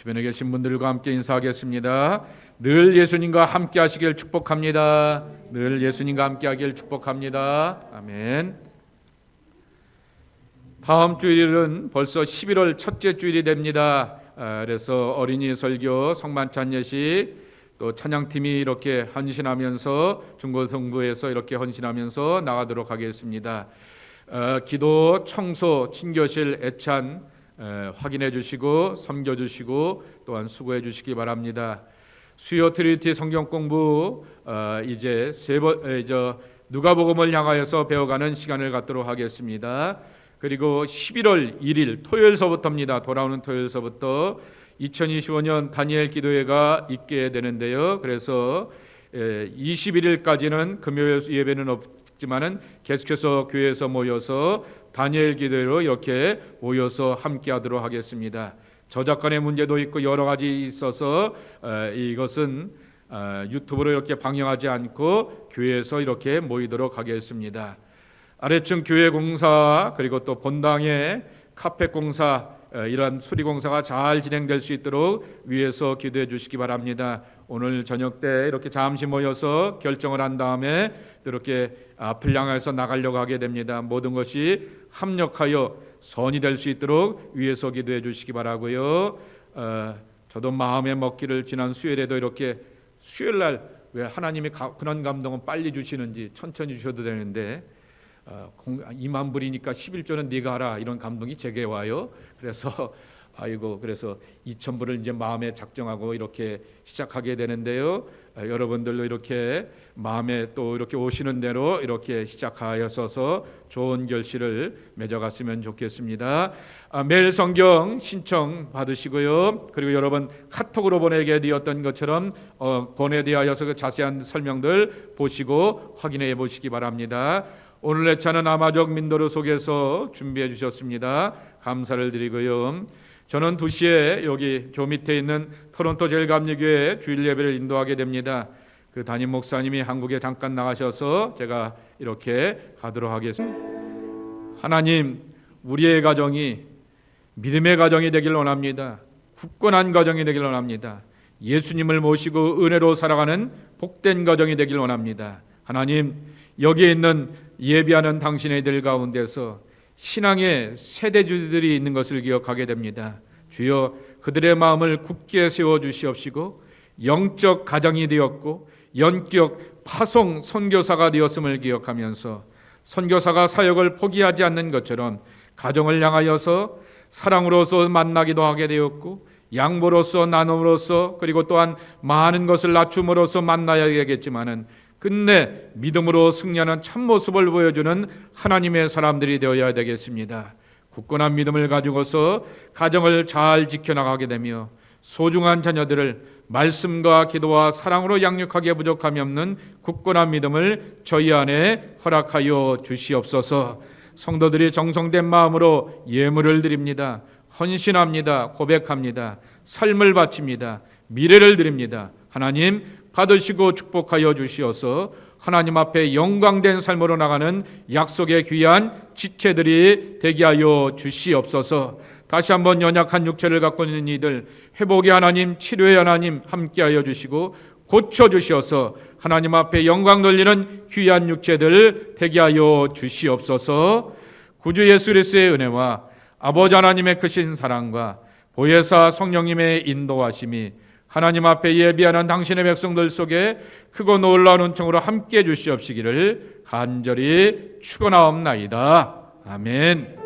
주변에 계신 분들과 함께 인사하겠습니다. 늘 예수님과 함께 하시길 축복합니다. 늘 예수님과 함께 하길 축복합니다. 아멘. 다음 주일은 벌써 11월 첫째 주일이 됩니다. 아, 그래서 어린이 설교, 성만찬 예식, 또 찬양팀이 이렇게 헌신하면서 중고등부에서 이렇게 헌신하면서 나가도록 하겠습니다. 어, 기도, 청소, 친교실, 애찬 에, 확인해 주시고 섬겨 주시고 또한 수고해 주시기 바랍니다. 수요 트리니티 성경 공부 어, 이제 세번 저 누가복음을 향하여서 배워가는 시간을 갖도록 하겠습니다. 그리고 11월 1일 토요일서부터입니다. 돌아오는 토요일서부터 2025년 다니엘 기도회가 있게 되는데요. 그래서 21일까지는 금요일 예배는 없 지만은 계속해서 교회에서 모여서 다니엘 기도회로 이렇게 모여서 함께 하도록 하겠습니다. 저작권의 문제도 있고 여러 가지 있어서 어, 이것은 어, 유튜브로 이렇게 방영하지 않고 교회에서 이렇게 모이도록 하겠습니다. 아래층 교회 공사 그리고 또 본당의 카펫 공사 어, 이러한 수리 공사가 잘 진행될 수 있도록 위에서 기도해 주시기 바랍니다. 오늘 저녁 때 이렇게 잠시 모여서 결정을 한 다음에 이렇게 앞을 향해서 나가려고 하게 됩니다. 모든 것이 합력하여 선이 될 수 있도록 위에서 기도해 주시기 바라고요. 어, 저도 마음에 먹기를 지난 수요일에도 이렇게 수요일 날 왜 하나님이 가, 그런 감동은 빨리 주시는지 천천히 주셔도 되는데 어, 2만 불이니까 11조는 네가 하라 이런 감동이 제게 와요. 그래서 아이고 그래서 2천 불을 이제 마음에 작정하고 이렇게 시작하게 되는데요. 아, 여러분들도 이렇게 마음에 또 이렇게 오시는 대로 이렇게 시작하여서 좋은 결실을 맺어갔으면 좋겠습니다. 아, 매일 성경 신청 받으시고요. 그리고 여러분 카톡으로 보내게 되었던 것처럼 어, 보내되어서 그 자세한 설명들 보시고 확인해 보시기 바랍니다. 오늘 의 차는 아마족 민도를 속에서 준비해 주셨습니다. 감사를 드리고요. 저는 2시에 여기 조 밑에 있는 토론토 제일감리교회 주일 예배를 인도하게 됩니다. 그 담임 목사님이 한국에 잠깐 나가셔서 제가 이렇게 가도록 하겠습니다. 하나님, 우리의 가정이 믿음의 가정이 되길 원합니다. 굳건한 가정이 되길 원합니다. 예수님을 모시고 은혜로 살아가는 복된 가정이 되길 원합니다. 하나님, 여기에 있는 예비하는 당신의들 가운데서 신앙의 세대주들이 있는 것을 기억하게 됩니다. 주여 그들의 마음을 굳게 세워 주시옵시고 영적 가정이 되었고 연격 파송 선교사가 되었음을 기억하면서 선교사가 사역을 포기하지 않는 것처럼 가정을 향하여서 사랑으로서 만나기도 하게 되었고 양보로서 나눔으로서 그리고 또한 많은 것을 낮춤으로써 만나야 되겠지만은 끝내 믿음으로 승리하는 참 모습을 보여주는 하나님의 사람들이 되어야 되겠습니다. 굳건한 믿음을 가지고서 가정을 잘 지켜나가게 되며 소중한 자녀들을 말씀과 기도와 사랑으로 양육하기에 부족함이 없는 굳건한 믿음을 저희 안에 허락하여 주시옵소서. 성도들이 정성된 마음으로 예물을 드립니다. 헌신합니다. 고백합니다. 삶을 바칩니다. 미래를 드립니다. 하나님 받으시고 축복하여 주시어서 하나님 앞에 영광된 삶으로 나가는 약속의 귀한 지체들이 되게 하여 주시옵소서. 다시 한번 연약한 육체를 갖고 있는 이들 회복의 하나님, 치료의 하나님 함께 하여 주시고 고쳐 주시어서 하나님 앞에 영광 돌리는 귀한 육체들 되게 하여 주시옵소서. 구주 예수 그리스도의 은혜와 아버지 하나님의 크신 사랑과 보혜사 성령님의 인도하심이 하나님 앞에 예비하는 당신의 백성들 속에 크고 놀라운 은총으로 함께 해 주시옵시기를 간절히 축원하옵나이다. 아멘.